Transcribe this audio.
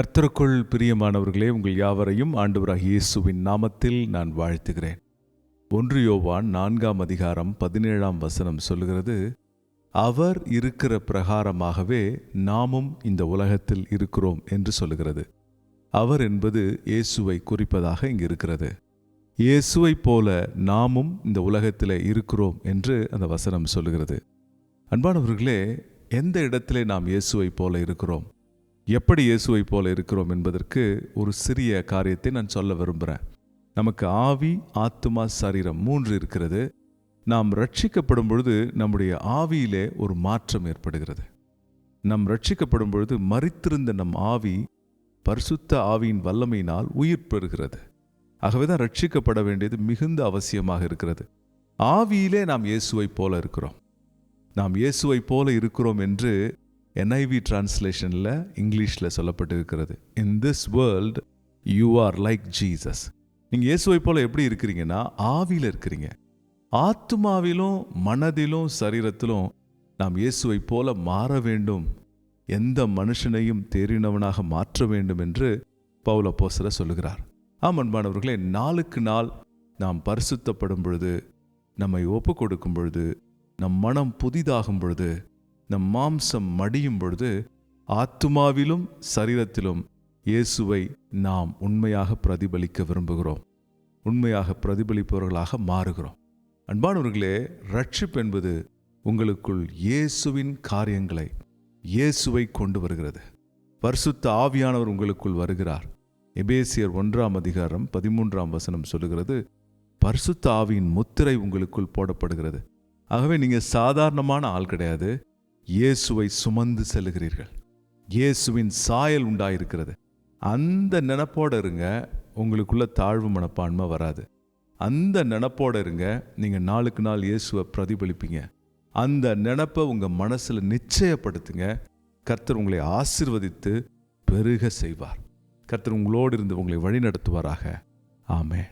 கர்த்தருக்குள் பிரியமானவர்களே உங்கள் யாவரையும் ஆண்டவராக இயேசுவின் நாமத்தில் நான் வாழ்த்துகிறேன். ஒன்று யோவான் நான்காம் அதிகாரம் பதினேழாம் வசனம் சொல்கிறது அவர் இருக்கிற பிரகாரமாகவே நாமும் இந்த உலகத்தில் இருக்கிறோம் என்று சொல்லுகிறது. அவர் என்பது இயேசுவை குறிப்பதாக இங்கு இருக்கிறது. இயேசுவைப் போல நாமும் இந்த உலகத்தில் இருக்கிறோம் என்று அந்த வசனம் சொல்லுகிறது. அன்பானவர்களே எந்த இடத்திலே நாம் இயேசுவைப் போல இருக்கிறோம்? எப்படி இயேசுவைப் போல இருக்கிறோம் என்பதற்கு ஒரு சிறிய காரியத்தை நான் சொல்ல விரும்புகிறேன் நமக்கு ஆவி ஆத்துமா சரீரம் மூன்று இருக்கிறது. நாம் ரட்சிக்கப்படும் பொழுது நம்முடைய ஆவியிலே ஒரு மாற்றம் ஏற்படுகிறது. நாம் ரட்சிக்கப்படும் பொழுது மறித்திருந்த நம் ஆவி பரிசுத்த ஆவியின் வல்லமையினால் உயிர் பெறுகிறது. ஆகவே தான் ரட்சிக்கப்பட வேண்டியது மிகுந்த அவசியமாக இருக்கிறது. ஆவியிலே நாம் இயேசுவைப் போல இருக்கிறோம். நாம் இயேசுவைப் போல இருக்கிறோம் என்று என்ஐவி டிரான்ஸ்லேஷனில் இங்கிலீஷில் சொல்லப்பட்டிருக்கிறது. In this world you are like Jesus நீங்கள் இயேசுவை போல எப்படி இருக்கிறீங்கன்னா ஆவியில் இருக்கிறீங்க. ஆத்துமாவிலும் மனதிலும் சரீரத்திலும் நாம் இயேசுவைப் போல மாற வேண்டும். எந்த மனுஷனையும் தேறினவனாக மாற்ற வேண்டும் என்று பவுல போசர சொல்லுகிறார். ஆம் அன்பானவர்களே நாளுக்கு நாள் நாம் பரிசுத்தப்படும் பொழுது நம்மை ஒப்பு கொடுக்கும் பொழுது நம் மனம் புதிதாகும் பொழுது இந்த மாம்சம் மடியும் பொழுது ஆத்துமாவிலும் சரீரத்திலும் இயேசுவை நாம் உண்மையாக பிரதிபலிக்க விரும்புகிறோம். உண்மையாக பிரதிபலிப்பவர்களாக மாறுகிறோம். அன்பானவர்களே ரட்சிப்பு என்பது உங்களுக்குள் இயேசுவின் காரியங்களை இயேசுவை கொண்டு வருகிறது. பரிசுத்த ஆவியானவர் உங்களுக்குள் வருகிறார். எபேசியர் ஒன்றாம் அதிகாரம் பதிமூன்றாம் வசனம் சொல்லுகிறது பரிசுத்த ஆவியின் முத்திரை உங்களுக்குள் போடப்படுகிறது. ஆகவே நீங்கள் சாதாரணமான ஆள் கிடையாது. இயேசுவை சுமந்து செல்லுகிறீர்கள். இயேசுவின் சாயல் உண்டாயிருக்கிறது. அந்த நினப்போட இருங்க உங்களுக்குள்ள தாழ்வு மனப்பான்மை வராது. அந்த நினப்போட இருங்க நீங்கள் நாளுக்கு நாள் இயேசுவை பிரதிபலிப்பீங்க. அந்த நினப்பை உங்கள் மனசில் நிச்சயப்படுத்துங்க. கர்த்தர் உங்களை ஆசிர்வதித்து பெருக செய்வார். கர்த்தர் உங்களோடு இருந்து உங்களை வழிநடத்துவாராக. ஆமே